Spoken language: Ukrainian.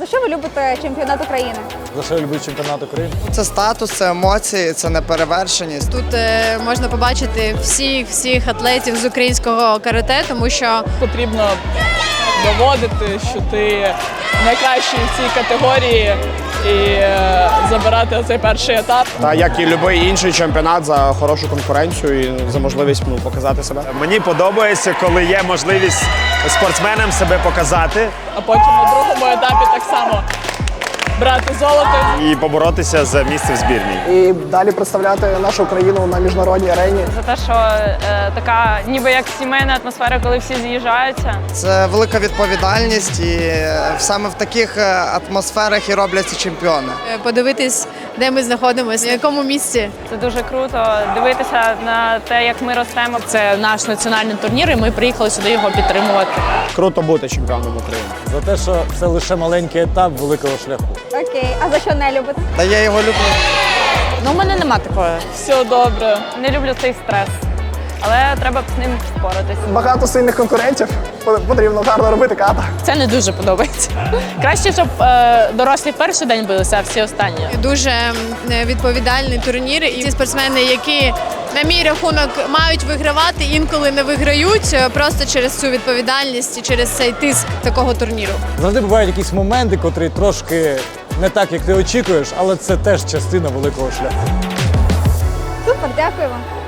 За що ви любите чемпіонат України? За що я люблю чемпіонат України? Це статус, це емоції, це неперевершеність. Тут е, можна побачити всіх всіх атлетів з українського карате, тому що потрібно доводити, що ти найкращий в цій категорії і е, забирати цей перший етап. Та як і будь-який інший чемпіонат за хорошу конкуренцію і за можливість ну, показати себе. Мені подобається, коли є можливість спортсменам себе показати. А потім на другому етапі так само брати золото. і поборотися за місце в збірній. І далі представляти нашу країну на міжнародній арені. за те, що е, така ніби як сімейна атмосфера, коли всі з'їжджаються. Це велика відповідальність, і е, саме в таких е, атмосферах і робляться чемпіони. е, подивитись, де ми знаходимося, в якому місці. Це дуже круто дивитися на те, як ми ростемо. Це наш національний турнір, і ми приїхали сюди його підтримувати. Круто бути чемпіоном України. За те, що це лише маленький етап великого шляху. Окей, а за що не любите? Та я його люблю. Ну, у мене нема такої. Все добре. Не люблю цей стрес, але треба з ним впоратись. Багато сильних конкурентів. Потрібно гарно робити ката. Це не дуже подобається. Краще, щоб е, дорослі перший день билися, а всі останні. Дуже е, відповідальний турнір. І ці спортсмени, які на мій рахунок мають вигравати, інколи не виграють е, просто через цю відповідальність і через цей тиск такого турніру. Завжди бувають якісь моменти, котрі трошки не так, як ти очікуєш, але це теж частина великого шляху. Супер, дякую вам.